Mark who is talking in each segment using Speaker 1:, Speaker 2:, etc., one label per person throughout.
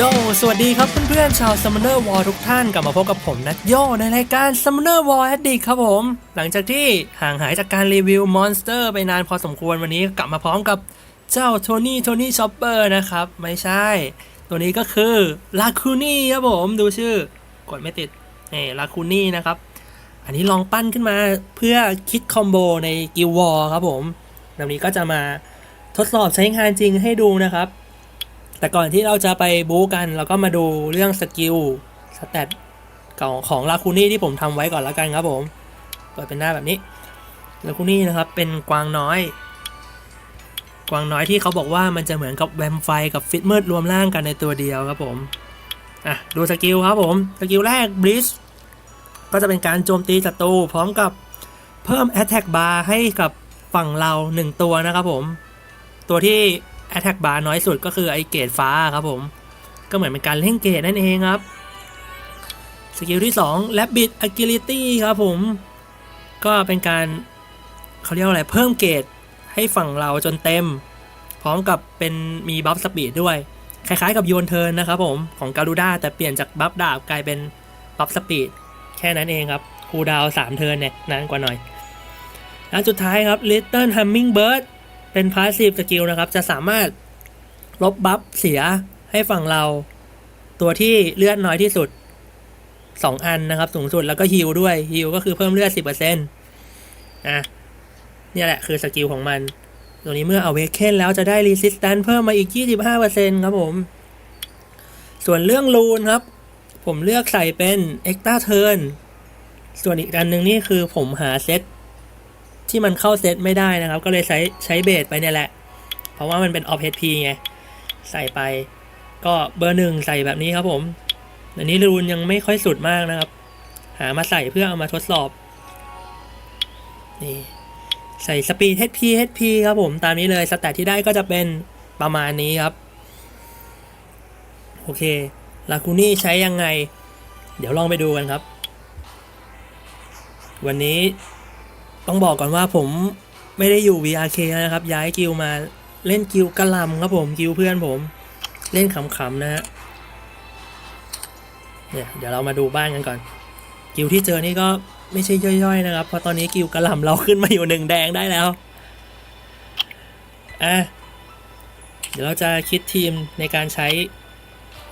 Speaker 1: โย สวัสดีครับเพื่อนๆชาว Summoner War ทุกท่านกลับมาพบกับผมนัทโยในรายการ Summoner War Addict ครับผม หลังจากที่ห่างหายจากการรีวิว Monster ไปนานพอสมควรวันนี้กลับมาพร้อมกับเจ้าโทนี่โทนี่ช็อปเปอร์นะครับ ไม่ใช่ ตัวนี้ก็คือลาคูนี่ครับผม ดูชื่อ กดไม่ติดนี่ลาคูนี่นะครับ อันนี้ลองปั้นขึ้นมาเพื่อคิดคอมโบในกิววอครับผมวันนี้ก็จะมาทดสอบใช้งานจริงให้ดูนะครับ แต่ก่อนที่เราจะไปบู๊กัน เราก็มาดูเรื่องสกิลสเตตของของลาคูนี่ที่ผมทำไว้ก่อนแล้วกันครับผม เปิดเป็นหน้าแบบนี้ลาคูนี่นะครับเป็นกวางน้อย กวางน้อยที่เขาบอกว่ามันจะเหมือนกับแวมไฟกับฟิตเมอร์รวมร่างกันในตัวเดียวครับผมอะดูสกิลครับผมสกิลแรกบลิสก็จะเป็นการโจมตีศัตรูพร้อมกับเพิ่ม Attack Bar ให้กับฝั่งเราหนึ่งตัวนะครับผม ตัวที่ Attack Bar น้อยสุดก็คือไอเกตฟ้าครับผม ก็เหมือนเป็นการเล่นเกตนั่นเองครับ สกิลที่2 Rabbit Agility ครับผม ก็เป็นการเขาเรียกว่าอะไร เพิ่มเกตให้ฝั่งเราจนเต็ม พร้อมกับเป็นมีบัฟสปีดด้วย คล้ายๆกับโยนเทิร์นนะครับผมของการูด้าแต่เปลี่ยนจากบัฟดาบกลายเป็นบัฟสปีดแค่นั้นเองครับคูดาว3เทิร์นเนี่ยนานกว่าหน่อยแล้วสุดท้ายครับ Little Hummingbird เป็นพาสซีฟสกิลนะครับ จะสามารถลบบัฟเสียให้ฝั่งเรา ตัวที่เลือดน้อยที่สุด 2 อันนะครับ สูงสุดแล้วก็ฮิลด้วยฮิลก็คือเพิ่มเลือด 10%อะเนี่ยแหละคือสกิลของมัน ตัวนี้เมื่อเอาเวกเคนแล้วจะได้รีสิสแตนเพิ่มมาอีก 25%ครับผม ส่วนเรื่องรูนครับ ผมเลือกใส่เป็นเอ็กตาเทิร์นส่วนอีกอันหนึ่งนี่คือผมหาเซต ที่มันเข้าเซตไม่ได้นะครับ ก็เลยใช้ใช้เบสไปเนี่ยแหละ เพราะว่ามันเป็นออฟเฮดพีไง ใส่ไป ก็เบอร์หนึ่งใส่แบบนี้ครับผม อันนี้รูนยังไม่ค่อยสุดมากนะครับ หามาใส่เพื่อเอามาทดสอบ นี่ ใส่สปีด HP HP ครับผม ตามนี้เลยสแตทที่ได้ก็จะเป็นประมาณนี้ครับ โอเคลาคูนี่ใช้ยังไง เดี๋ยวลองไปดูกันครับ วันนี้ ต้องบอกก่อนว่าผมไม่ได้อยู่ VRK นะครับ ย้ายกิลมาเล่นกิลกระลำครับผมกิลเพื่อนผม เล่นขำๆนะฮะเนี่ยเดี๋ยวเรามาดูบ้านกันก่อน กิลที่เจอนี่ก็ไม่ใช่ย่อยๆนะครับ เพราะตอนนี้กิลกระลำเราขึ้นมาอยู่หนึ่งแดงได้แล้วอะเดี๋ยวเราจะคิดทีมในการใช้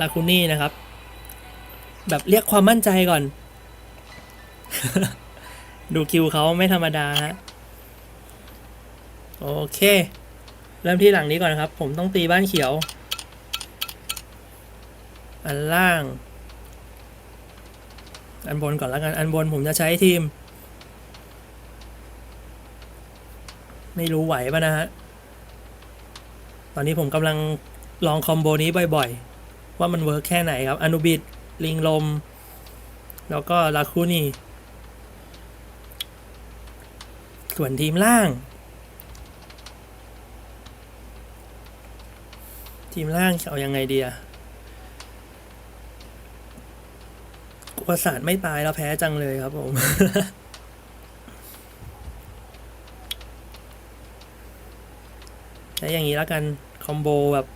Speaker 1: ลาคูนี่นะครับ แบบเรียกความมั่นใจก่อน ดูคิวเขาไม่ธรรมดาฮะ โอเค เริ่มที่หลังนี้ก่อนนะครับ ผมต้องตีบ้านเขียว อันล่าง อันบนก่อนแล้วกัน อันบนผมจะใช้ทีม ไม่รู้ไหวป่ะนะฮะ ตอนนี้ผมกำลังลองคอมโบนี้บ่อยๆ ว่ามันเวิร์กแค่ไหนครับ อนุบิดลิงลม แล้วก็ลาคูนี่ ส่วนทีมล่าง ทีมล่างจะเอายังไงดีอะกลัวสารไม่ตายแล้วแพ้จังเลยครับผมใช้อย่างนี้แล้วกัน คอมโบแบบ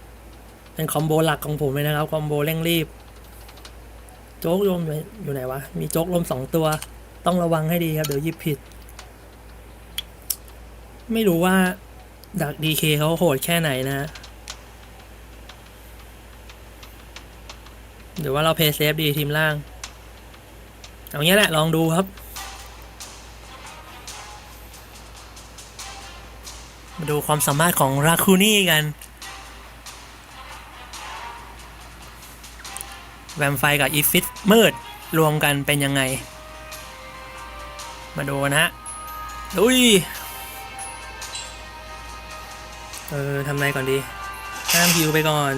Speaker 1: เป็นคอมโบหลักของผมเลยนะครับ คอมโบเร่งรีบ โจ๊กลมอยู่ไหนวะ มีโจ๊กลมสองตัว ต้องระวังให้ดีครับ เดี๋ยวยิบผิด ไม่รู้ว่าดักดีเคเขาโหดแค่ไหนนะ เดี๋ยวว่าเราเพย์เซฟดีทีมล่าง เอางี้แหละลองดูครับมาดูความสามารถของราคูนี่กัน แวมไฟกับอีฟิตมืด รวมกันเป็นยังไง มาดูนะฮะ อุ้ย เออทำไรก่อนดีห้ามฮิวไปก่อน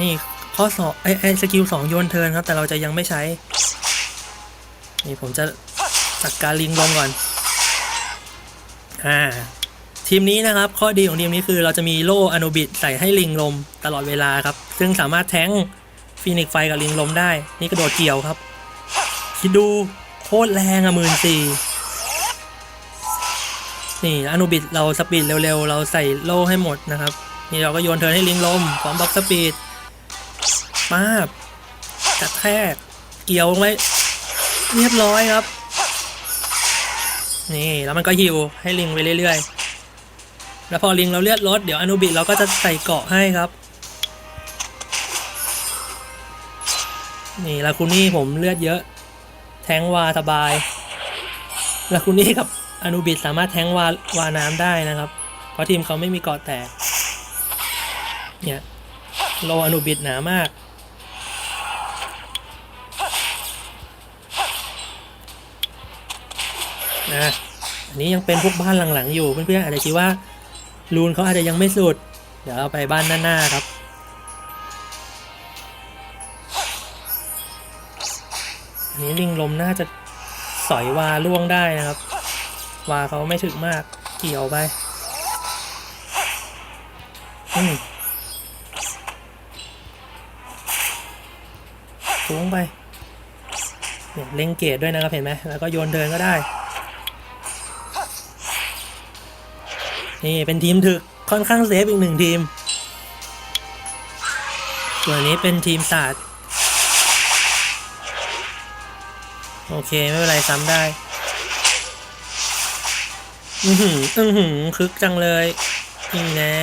Speaker 1: นี่ข้อสองไอไอสกิลสองโยนเทินครับ แต่เราจะยังไม่ใช้ นี่ผมจะจัดการลิงลงก่อน อ่า ทีมนี้นะครับ ข้อดีของทีมนี้คือเราจะมีโล่อนุบิดใส่ให้ลิงลมตลอดเวลาครับ ซึ่งสามารถแทงฟีนิกซ์ไฟกับลิงลมได้ นี่กระโดดเกี่ยวครับ คิดดูโคตรแรงอะหมื่นสี่ นี่อนุบิดเราสปีดเร็วๆ เราใส่โล่ให้หมดนะครับ นี่เราก็โยนเทิร์นให้ลิงลมพร้อมบัฟสปีดป้าบกระแทก เกี่ยวลงไว้ เรียบร้อยครับ นี่แล้วมันก็ฮิวให้ลิงไปเรื่อยๆ แล้วพอลิงเราเลือดลดเดี๋ยวอนุบิดเราก็จะใส่เกาะให้ครับ นี่ลาคูนี่ผมเลือดเยอะ แทงวาสบายลาคูนี่กับ อนุบิดสามารถแทงวาวาน้ำได้นะครับ เพราะทีมเขาไม่มีเกาะแตก เนี่ยโลอนุบิดหนามาก นะ อันนี้ยังเป็นพวกบ้านหลังๆ อยู่ เพื่อนๆอาจจะคิดว่ารูนเขาอาจจะยังไม่สุด เดี๋ยวเราไปบ้านหน้าๆครับอันนี้ลิงลมน่าจะสอยวาล่วงได้นะครับ วาเขาไม่ถึกมากเกี่ยวไปอืมสูงไปเนี่ยเล็งเกตด้วยนะครับเห็นไหมแล้วก็โยนเดินก็ได้ นี่เป็นทีมถึกค่อนข้างเซฟอีกหนึ่งทีม ส่วนนี้เป็นทีมศาสตร์โอเค ไม่เป็นไรซ้ำได้ อือหืออือหือคึกจังเลยนี่แน่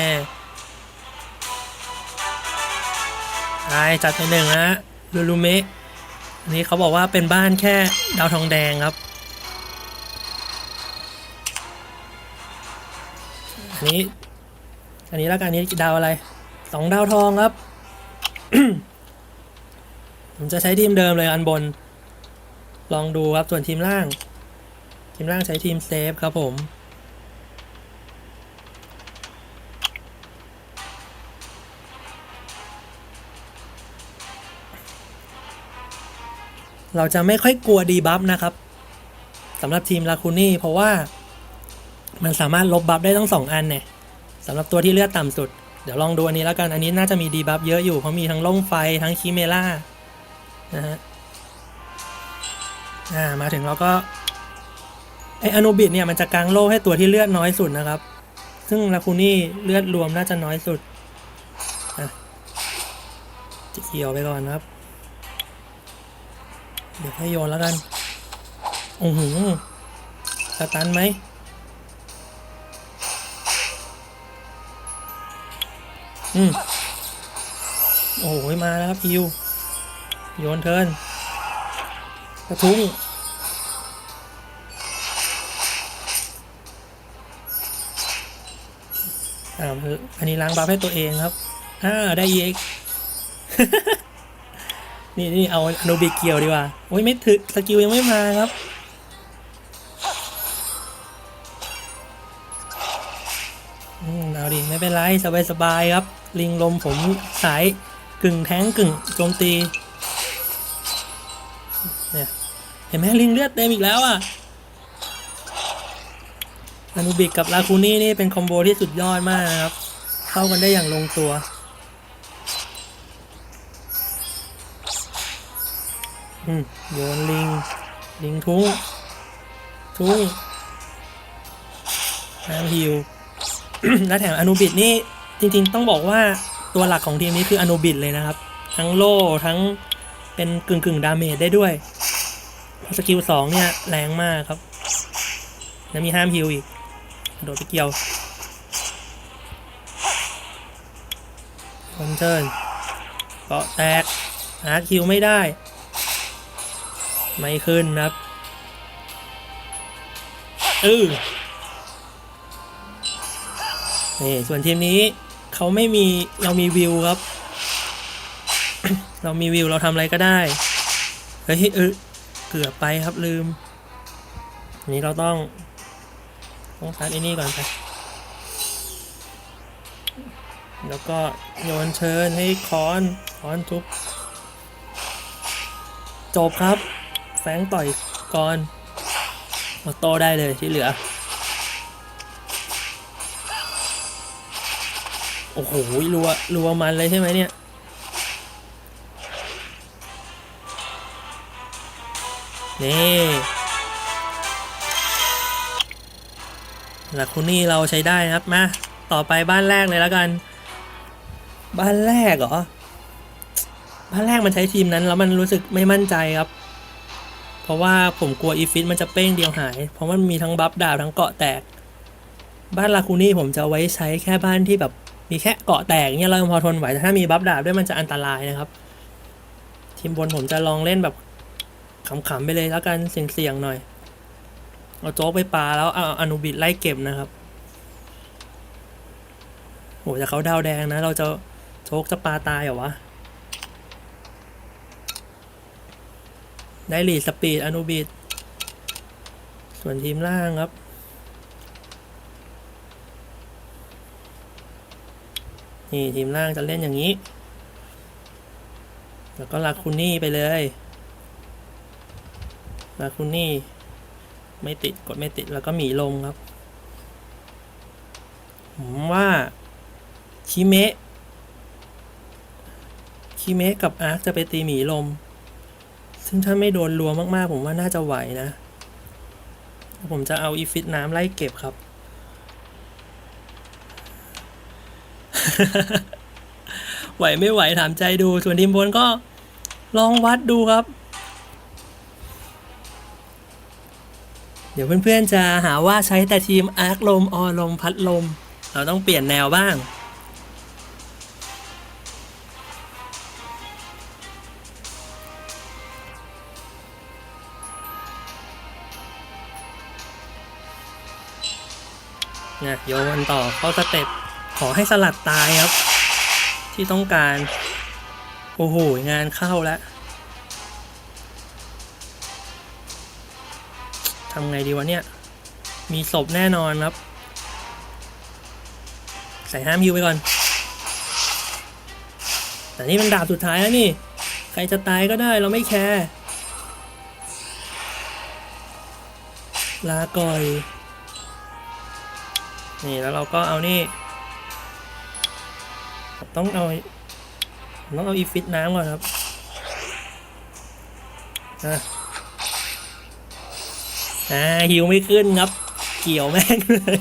Speaker 1: ไปจัดไปหนึ่งนะลูลูเมะนนี้เขาบอกว่าเป็นบ้านแค่ดาวทองแดงครับอันนี้ อันนี้แล้วอันนี้ดาวอะไรสองดาวทองครับ ผมจะใช้ทีมเดิมเลยอันบน ลองดูครับส่วนทีมล่าง ทีมล่างใช้ทีมเซฟครับผม เราจะไม่ค่อยกลัวดีบัฟนะครับสำหรับทีมลาคูนี่เพราะว่ามันสามารถลบบัฟได้ทั้งสองอันเนี่ยสำหรับตัวที่เลือดต่ำสุด เดี๋ยวลองดูอันนี้แล้วกัน อันนี้น่าจะมีดีบัฟเยอะอยู่ เพราะมีทั้งล่มไฟทั้งคีเมล่านะฮะอ่ามาถึงเราก็ไออนุบิดเนี่ยมันจะกางโล่ให้ตัวที่เลือดน้อยสุดนะครับ ซึ่งลาคูนี่เลือดรวมน่าจะน้อยสุดอะจะเขียวไปก่อนครับ เดี๋ยวให้โยนแล้วกันโอ้โหสตันไหมอืมโอ้โหมาแล้วครับอิวโยนเทินกระทุ้งอ่าอันนี้ล้างบัฟให้ตัวเองครับอ่าได้เอ็ก นี่นี่เอาโนบิเกียวดีกว่าโอ้ยไม่ถึกสกิลยังไม่มาครับ อืมเอาดิไม่เป็นไรสบายสบายๆครับ ลิงลมผมสายกึ่งแท้งกึ่งโจมตี เนี่ยเห็นไหมลิงเลือดเต็มอีกแล้วอะอนุบิกกับลาคูนี่นี่เป็นคอมโบที่สุดยอดมากนะครับ เข้ากันได้อย่างลงตัว โยนลิง ลิงทุ้งทุ้งน้ำฮิว และแถมอนุบิดนี่จริงๆ ต้องบอกว่าตัวหลักของทีมนี้คืออนุบิดเลยนะครับ ทั้งโล่ทั้งเป็นกึ่งกึ่งดาเมจได้ด้วยสกิลสองเนี่ยแรงมากครับ แล้วมีห้ามฮิวอีกโดดไปเกี่ยวคอนเทิร์นเกาะแตกหาคิวไม่ได้ ไม่ขึ้นครับเออนี่ส่วนทีมนี้เขาไม่มีเรามีวิวครับ เรามีวิวเราทำอะไรก็ได้เฮ้ยเออเกือบไปครับลืม นี้เราต้อง ต้องตัดไอ้นี่ก่อนไป แล้วก็โยนเชิญให้คอนคอนทุบจบครับ ฟงต่อยก่อนออโต้ได้เลยที่เหลือ โอ้โหรัวรัวมันเลยใช่ไหมเนี่ยนี่หลักคุณนี่เราใช้ได้ครับมาต่อไปบ้านแรกเลยแล้วกัน บ้านแรกเหรอบ้านแรกมันใช้ทีมนั้นแล้วมันรู้สึกไม่มั่นใจครับ เพราะว่าผมกลัวอีฟิตมันจะเป้งเดียวหาย เพราะมันมีทั้งบัฟดาบทั้งเกาะแตก บ้านลาคูนี่ผมจะไว้ใช้แค่บ้านที่แบบมีแค่เกาะแตกเนี่ยเราพอทนไหวแต่ถ้ามีบัฟดาบด้วยมันจะอันตรายนะครับ ทีมบนผมจะลองเล่นแบบขำๆไปเลยแล้วกันเสี่ยงๆหน่อย เอาโจ๊กไปปลาแล้วเอาอนุบิดไล่เก็บนะครับโหแต่เขาดาวแดงนะ เราจะโจ๊กจะปลาตายเหรอวะ ได้ลีดสปีดอนุบิดส่วนทีมล่างครับ นี่ ทีมล่างจะเล่นอย่างนี้ แล้วก็ลาคูนี่ไปเลยลาคูนี่ ไม่ติดกดไม่ติดแล้วก็หมีลงครับผมว่าคิเมะคิเมะกับอาร์คจะไปตีหมีลม ซึ่งถ้าไม่โดนรัวมากๆ ผมว่าน่าจะไหวนะ ผมจะเอาอีฟิตน้ำไล่เก็บครับ ไหวไม่ไหวถามใจดูส่วนทีมบนก็ลองวัดดูครับ เดี๋ยวเพื่อนๆจะหาว่าใช้แต่ทีมอาร์คลมออลมพัดลม เราต้องเปลี่ยนแนวบ้าง โยนต่อเข้าสเต็ปขอให้สลัดตายครับ ที่ต้องการ โอ้โห งานเข้าแล้วทำไงดีวะเนี่ย มีศพแน่นอนครับ ใส่ห้ามฮิวไปก่อน แต่นี่มันดาบสุดท้ายแล้วนี่ ใครจะตายก็ได้เราไม่แคร์ลาก่อย นี่แล้วเราก็เอานี่ ต้องเอาต้องเอาอีฟิตน้ำก่อนครับอะอ่าฮิวไม่ขึ้นครับ เกี่ยวแม่งเลย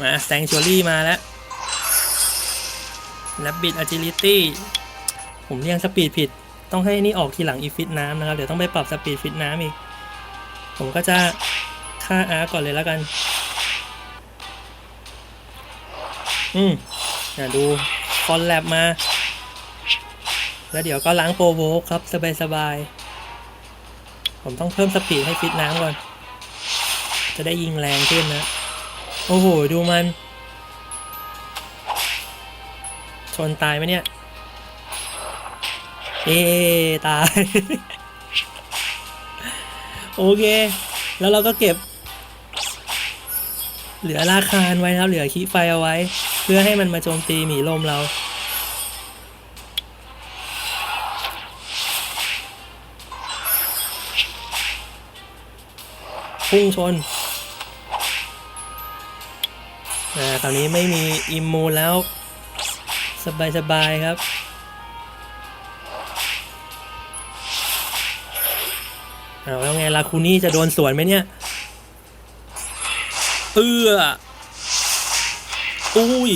Speaker 1: มาแซงชัวรี่มาแล้วแลบบิดอะจิลิตี้ผมเรียงสปีดผิด ต้องให้นี่ออกทีหลังอีฟิตน้ำนะครับ เดี๋ยวต้องไปปรับสปีดฟิตน้ำอีก ผมก็จะ ฆ่าอาร์ก่อนเลยแล้วกัน อืมอะดูคอนแลบมา แล้วเดี๋ยวก็ล้างโปรโวครับ สบายๆผมต้องเพิ่มสปีดให้ฟิตน้ำก่อน จะได้ยิงแรงขึ้นนะ โอ้โห ดูมัน ชนตายไหมเนี่ย เอตาย โอเค แล้วเราก็เก็บ เหลือราคาไว้นะครับ เหลือขี้ไฟเอาไว้ เพื่อให้มันมาโจมตีหมีลมเราพุ่งชนอ่าคราวนี้ไม่มีอิมมูแล้ว สบายสบายๆครับ เอาแล้วไงลาคูนี่จะโดนสวนไหมเนี่ย เอื้ออุ้ย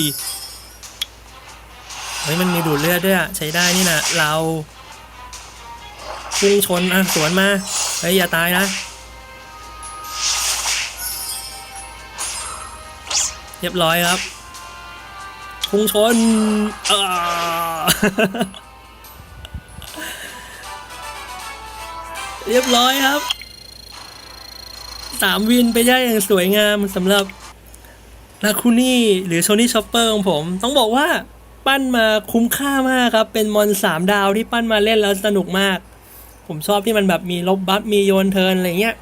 Speaker 1: เฮ้ยมันมีดูดเลือดด้วยอะใช้ได้นี่นะเราพุ่งชนอะสวนมาเฮ้ยอย่าตายนะเรียบร้อยครับพุ่งชนอ่าเรียบร้อยครับ สามวินไปได้อย่างสวยงามสำหรับนาคุนี่หรือโชนี่ชอปเปอร์ของผม ต้องบอกว่าปั้นมาคุ้มค่ามากครับ เป็นมอนสามดาวที่ปั้นมาเล่นแล้วสนุกมาก ผมชอบที่มันแบบมีลบบัฟมีโยนเทิร์นอะไรเงี้ย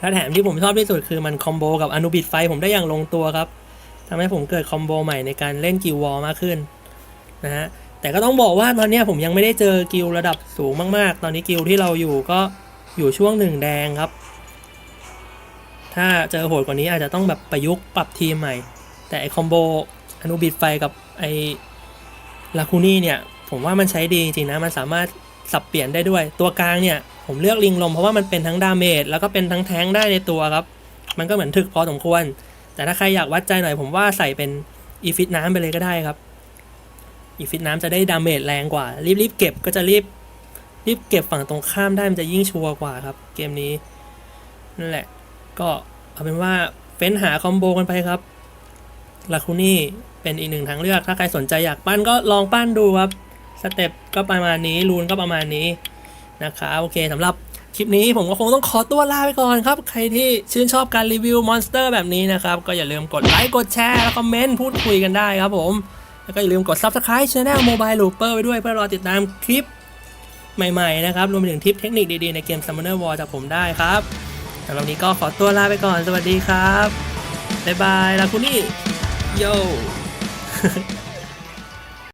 Speaker 1: และแถมที่ผมชอบที่สุดคือมันคอมโบกับอนุบิดไฟผมได้อย่างลงตัวครับทำให้ผมเกิดคอมโบใหม่ในการเล่นกิลวอลมากขึ้นนะฮะแต่ก็ต้องบอกว่าตอนนี้ผมยังไม่ได้เจอกิลระดับสูงมาก ๆ ตอนนี้กิลที่เราอยู่ก็อยู่ช่วงหนึ่งแดงครับ ถ้าเจอโหดกว่านี้อาจจะต้องแบบประยุกต์ปรับทีมใหม่ แต่ไอคอมโบอนุบิดไฟกับไอลาคูนี่เนี่ย ผมว่ามันใช้ดีจริงๆนะ มันสามารถสับเปลี่ยนได้ด้วย ตัวกลางเนี่ย ผมเลือกลิงลมเพราะว่ามันเป็นทั้งดาเมจแล้วก็เป็นทั้งแท้งได้ในตัวครับ มันก็เหมือนถึกพอสมควร แต่ถ้าใครอยากวัดใจหน่อยผมว่าใส่เป็นอีฟิตน้ำไปเลยก็ได้ครับ อีฟิตน้ำจะได้ดาเมจแรงกว่า รีบรีบเก็บก็จะรีบรีบเก็บฝั่งตรงข้ามได้มันจะยิ่งชัวร์กว่าครับ เกมนี้นั่นแหละ ก็เอาเป็นว่าเฟ้นหาคอมโบกันไปครับลาคูนี่เป็นอีกหนึ่งทางเลือก ถ้าใครสนใจอยากปั้นก็ลองปั้นดูครับ สเต็ปก็ประมาณนี้ รูนก็ประมาณนี้นะคะโอเคสำหรับคลิปนี้ผมก็คงต้องขอตัวลาไปก่อนครับ ใครที่ชื่นชอบการรีวิวมอนสเตอร์แบบนี้นะครับ ก็อย่าลืมกดไลค์ กดแชร์ แล้วคอมเมนต์ พูดคุยกันได้ครับผม แล้วก็อย่าลืมกด Subscribe Channel Mobile Looper ไว้ด้วยเพื่อรอติดตามคลิปใหม่ ๆ นะครับ รวมไปถึงทิปเทคนิคดี ๆ ในเกม Summoner War จากผมได้ครับ สำหรับวันนี้ก็ขอตัวลาไปก่อน สวัสดีครับ บ๊ายบายลาคุนี่โย